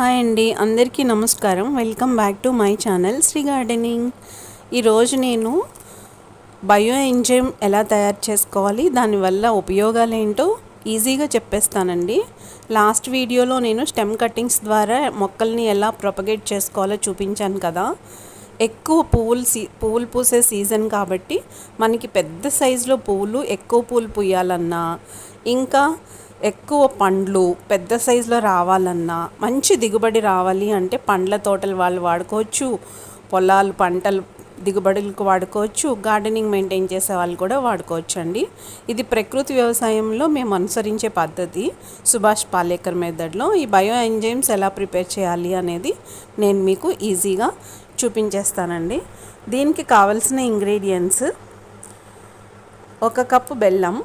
Hi అండి అందరికీ నమస్కారం. Welcome back to my channel Shri gardening. ఈరోజు నేను బయో ఎంజైమ్ ఎలా తయారు చేసుకోవాలి దానివల్ల ఉపయోగాలు ఏంటో ఈజీగా చెప్పేస్తానండి. లాస్ట్ వీడియోలో నేను స్టెమ్ కట్టింగ్స్ ద్వారా మొక్కల్ని ఎలా ప్రొపగేట్ చేసుకోవాలో చూపించాను కదా. ఎక్కువ పువ్వులు సీ పువ్వులు పూసే సీజన్ కాబట్టి మనకి పెద్ద సైజులో పువ్వులు ఎక్కువ పూలు పూయాలన్నా ఇంకా ఎక్కువ పండ్లు పెద్ద సైజులో రావాలన్నా మంచి దిగుబడి రావాలి అంటే పండ్ల తోటలు వాళ్ళు వాడుకోవచ్చు. పొలాలు పంటలు దిగుబడులకు వాడుకోవచ్చు. గార్డెనింగ్ మెయింటైన్ చేసే వాళ్ళు కూడా వాడుకోవచ్చు అండి ఇది ప్రకృతి వ్యవసాయంలో మేము అనుసరించే పద్ధతి. సుభాష్ పాలేకర్ మెథడ్లో ఈ బయో ఎంజైమ్స్ ఎలా ప్రిపేర్ చేయాలి అనేది నేను మీకు ఈజీగా చూపించేస్తానండి. దీనికి కావలసిన ఇంగ్రీడియంట్స్ ఒక కప్పు బెల్లం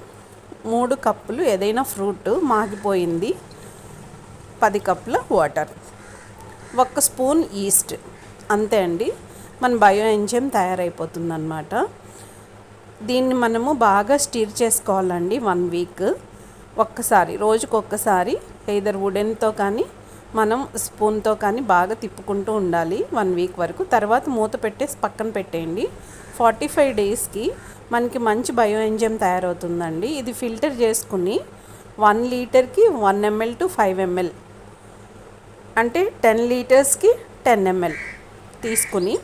మూడు కప్పులు ఏదైనా ఫ్రూట్ మాగిపోయింది. పది కప్పుల వాటర్. ఒక్క స్పూన్ ఈస్ట్. అంతే అండి. మన బయో ఎంజైమ్ తయారైపోతుందన్నమాట. దీన్ని మనము బాగా స్టీర్ చేసుకోవాలండి వన్ వీక్. ఒక్కసారి రోజుకొక్కసారి ఏదర్ వుడెన్తో కానీ మనం స్పూన్తో కానీ బాగా తిప్పుకుంటూ ఉండాలి వన్ వీక్ వరకు. తర్వాత మూత పెట్టేసి పక్కన పెట్టేయండి. ఫార్టీ ఫైవ్ డేస్కి మనకి మంచి బయో ఎంజైమ్ తయారవుతుందండి. ఇది ఫిల్టర్ చేసుకుని వన్ లీటర్కి one ML two five ML అంటే టెన్ లీటర్స్కి టెన్ ఎంఎల్ తీసుకుని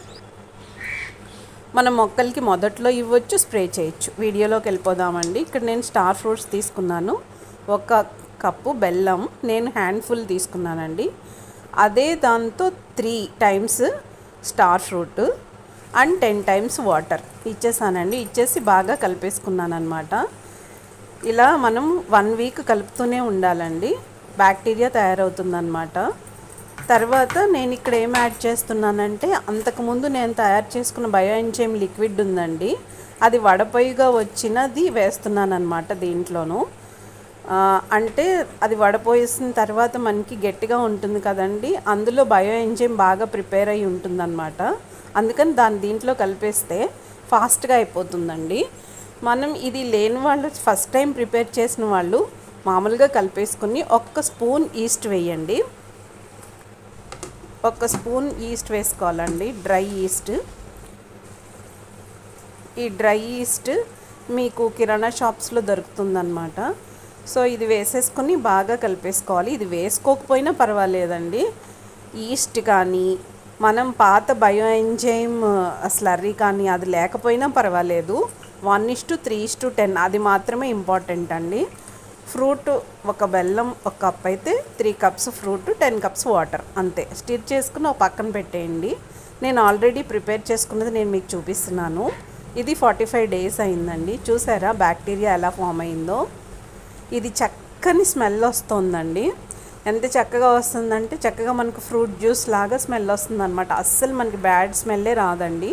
మన మొక్కలకి మొదట్లో ఇవ్వచ్చు స్ప్రే చేయొచ్చు. వీడియోలోకి వెళ్ళిపోదామండి. ఇక్కడ నేను స్టార్ ఫ్రూట్స్ తీసుకున్నాను. ఒక కప్పు బెల్లం నేను హ్యాండ్ఫుల్ తీసుకున్నానండి. అదే దాంతో three times star fruit and ten times water ఇచ్చేసానండి. ఇచ్చేసి బాగా కలిపేసుకున్నాను అనమాట ఇలా మనం వన్ వీక్ కలుపుతూనే ఉండాలండి. బ్యాక్టీరియా తయారవుతుందన్నమాట. తర్వాత నేను ఇక్కడ ఏం యాడ్ చేస్తున్నానంటే అంతకుముందు నేను తయారు చేసుకున్న బయో ఎంజైమ్ లిక్విడ్ ఉందండి. అది వడపొయ్యిగా వచ్చినది వేస్తున్నాను అనమాట దీంట్లోనూ. అంటే అది వడపోసిన తర్వాత మనకి గట్టిగా ఉంటుంది కదండి. అందులో బయో ఎంజైమ్ బాగా ప్రిపేర్ అయి ఉంటుందన్నమాట. అందుకని దాన్ని దీంట్లో కలిపేస్తే ఫాస్ట్గా అయిపోతుందండి. మనం ఇది లేని వాళ్ళు ఫస్ట్ టైం ప్రిపేర్ చేసిన వాళ్ళు మామూలుగా కలిపేసుకుని ఒక్క స్పూన్ ఈస్ట్ వేయండి. ఒక స్పూన్ ఈస్ట్ వేసుకోవాలండి డ్రై ఈస్ట్. ఈ డ్రై ఈస్ట్ మీకు కిరాణా షాప్స్లో దొరుకుతుందన్నమాట. సో ఇది వేసేసుకొని బాగా కలిపేసుకోవాలి. ఇది వేసుకోకపోయినా పర్వాలేదండి. ఈస్ట్ కానీ మనం పాత బయో ఎంజైమ్ స్లర్రీ కానీ అది లేకపోయినా పర్వాలేదు. One is to three is to ten అది మాత్రమే ఇంపార్టెంట్ అండి. ఫ్రూట్ ఒక బెల్లం ఒక కప్ అయితే three cups fruit ten cups water అంతే. స్టిర్ చేసుకుని ఒక పక్కన పెట్టేయండి. నేను ఆల్రెడీ ప్రిపేర్ చేసుకున్నది నేను మీకు చూపిస్తున్నాను. ఇది ఫార్టీ ఫైవ్ డేస్ అయిందండి. చూసారా బ్యాక్టీరియా ఎలా ఫామ్ అయిందో? ఇది చక్కని స్మెల్ వస్తుందండి. ఎంత చక్కగా వస్తుందంటే చక్కగా మనకు ఫ్రూట్ జ్యూస్ లాగా స్మెల్ వస్తుంది అనమాట అస్సలు మనకి బ్యాడ్ స్మెల్లే రాదండి.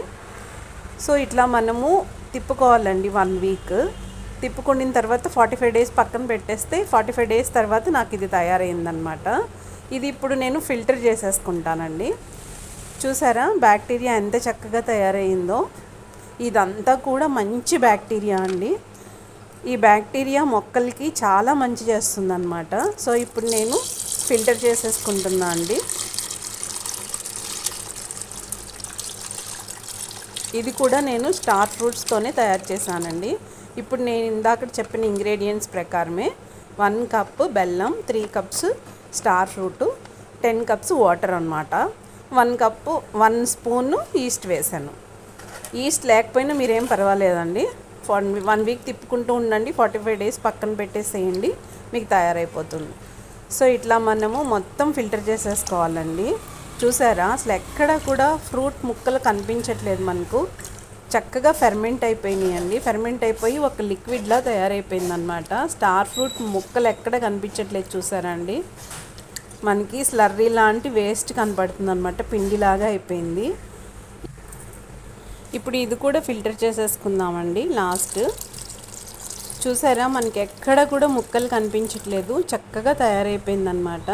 సో ఇట్లా మనము తిప్పుకోవాలండి వన్ వీక్. తిప్పుకున్న తర్వాత ఫార్టీ ఫైవ్ డేస్ పక్కన పెట్టేస్తే ఫార్టీ ఫైవ్ డేస్ తర్వాత నాకు ఇది తయారైందనమాట ఇది ఇప్పుడు నేను ఫిల్టర్ చేసేసుకుంటానండి. చూసారా? బ్యాక్టీరియా ఎంత చక్కగా తయారైందో. ఇదంతా కూడా మంచి బ్యాక్టీరియా అండి. ఈ బ్యాక్టీరియా మొక్కలకి చాలా మంచి చేస్తుందన్నమాట. సో ఇప్పుడు నేను ఫిల్టర్ చేసేసుకుంటున్నా అండి. ఇది కూడా నేను స్టార్ ఫ్రూట్స్తోనే తయారు చేశానండి. ఇప్పుడు నేను ఇందాక చెప్పిన ఇంగ్రీడియంట్స్ ప్రకారమే వన్ కప్ బెల్లం three cups star fruit ten cups water అనమాట one cup one spoon yeast వేసాను. ఈస్ట్ లేకపోయినా మీరేం పర్వాలేదండి. వన్ వన్ వీక్ తిప్పుకుంటూ ఉండండి ఫార్టీ ఫైవ్ డేస్ పక్కన పెట్టేసేయండి మీకు తయారైపోతుంది. సో ఇట్లా మనము మొత్తం ఫిల్టర్ చేసేసుకోవాలండి. చూసారా? అసలు ఎక్కడ కూడా ఫ్రూట్ ముక్కలు కనిపించట్లేదు మనకు. చక్కగా ఫెర్మెంట్ అయిపోయినాయండి. ఫెర్మెంట్ అయిపోయి ఒక లిక్విడ్లా తయారైపోయింది అనమాట స్టార్ ఫ్రూట్ ముక్కలు ఎక్కడ కనిపించట్లేదు చూసారా అండి? మనకి స్లర్రీ లాంటి వేస్ట్ కనపడుతుంది అనమాట పిండిలాగా అయిపోయింది. ఇప్పుడు ఇది కూడా ఫిల్టర్ చేసేసుకుందామండి లాస్ట్ చూసారా మనకి ఎక్కడ కూడా ముక్కలు కనిపించట్లేదు చక్కగా తయారైపోయిందనమాట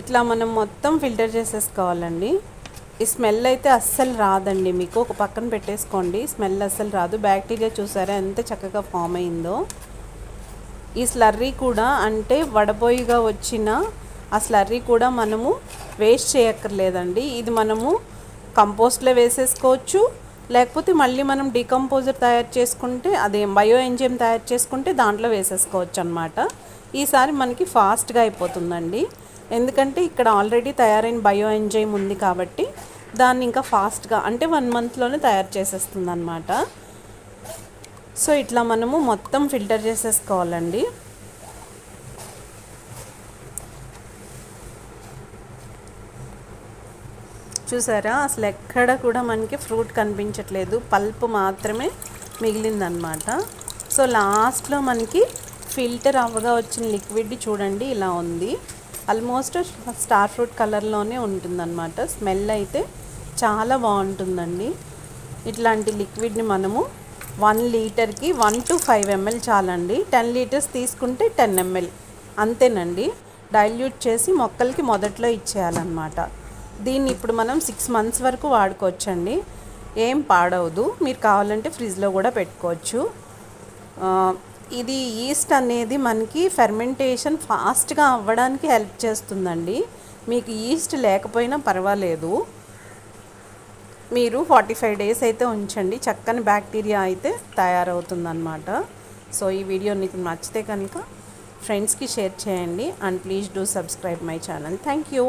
ఇట్లా మనం మొత్తం ఫిల్టర్ చేసేసుకోవాలండి. ఈ స్మెల్ అయితే అస్సలు రాదండి మీకు ఒక పక్కన పెట్టేసుకోండి స్మెల్ అస్సలు రాదు. బ్యాక్టీరియా చూసారా ఎంత చక్కగా ఫామ్ అయిందో. ఈ స్లర్రీ కూడా అంటే వడబోయిగా వచ్చిన ఆ స్లర్రీ కూడా మనము వేస్ట్ చేయక్కర్లేదండి. ఇది మనము కంపోస్ట్లో వేసేసుకోవచ్చు. లేకపోతే మళ్ళీ మనం డీకంపోజర్ తయారు చేసుకుంటే అదే బయో ఎంజైమ్ తయారు చేసుకుంటే దాంట్లో వేసేసుకోవచ్చు అనమాట ఈసారి మనకి ఫాస్ట్గా అయిపోతుందండి. ఎందుకంటే ఇక్కడ ఆల్రెడీ తయారైన బయో ఎంజైమ్ ఉంది కాబట్టి దాన్ని ఇంకా ఫాస్ట్గా అంటే వన్ మంత్లోనే తయారు చేసేస్తుంది అనమాట సో ఇట్లా మనము మొత్తం ఫిల్టర్ చేసేసుకోవాలండి. చూసారా? అసలు ఎక్కడ కూడా మనకి ఫ్రూట్ కనిపించట్లేదు. పల్ప్ మాత్రమే మిగిలిందనమాట సో లాస్ట్లో మనకి ఫిల్టర్ అవ్వగా వచ్చిన లిక్విడ్ చూడండి ఇలా ఉంది. ఆల్మోస్ట్ స్టార్ ఫ్రూట్ కలర్లోనే ఉంటుందన్నమాట. స్మెల్ అయితే చాలా బాగుంటుందండి. ఇట్లాంటి లిక్విడ్ని మనము వన్ లీటర్కి వన్ టు ఫైవ్ ఎంఎల్ చాలండి. టెన్ లీటర్స్ తీసుకుంటే టెన్ ఎంఎల్. అంతేనండి. డైల్యూట్ చేసి మొక్కలకి మొదట్లో ఇచ్చేయాలన్నమాట. దీన్ని ఇప్పుడు మనం సిక్స్ మంత్స్ వరకు వాడుకోవచ్చండి. ఏం పాడవదు. మీరు కావాలంటే ఫ్రిడ్జ్లో కూడా పెట్టుకోవచ్చు. ఇది ఈస్ట్ అనేది మనకి ఫెర్మెంటేషన్ ఫాస్ట్గా అవ్వడానికి హెల్ప్ చేస్తుందండి. మీకు ఈస్ట్ లేకపోయినా పర్వాలేదు. మీరు ఫార్టీ ఫైవ్ డేస్ అయితే ఉంచండి. చక్కని బ్యాక్టీరియా అయితే తయారవుతుందన్నమాట. సో ఈ వీడియో మీకు నచ్చితే కనుక ఫ్రెండ్స్కి షేర్ చేయండి. And please do subscribe my channel thank you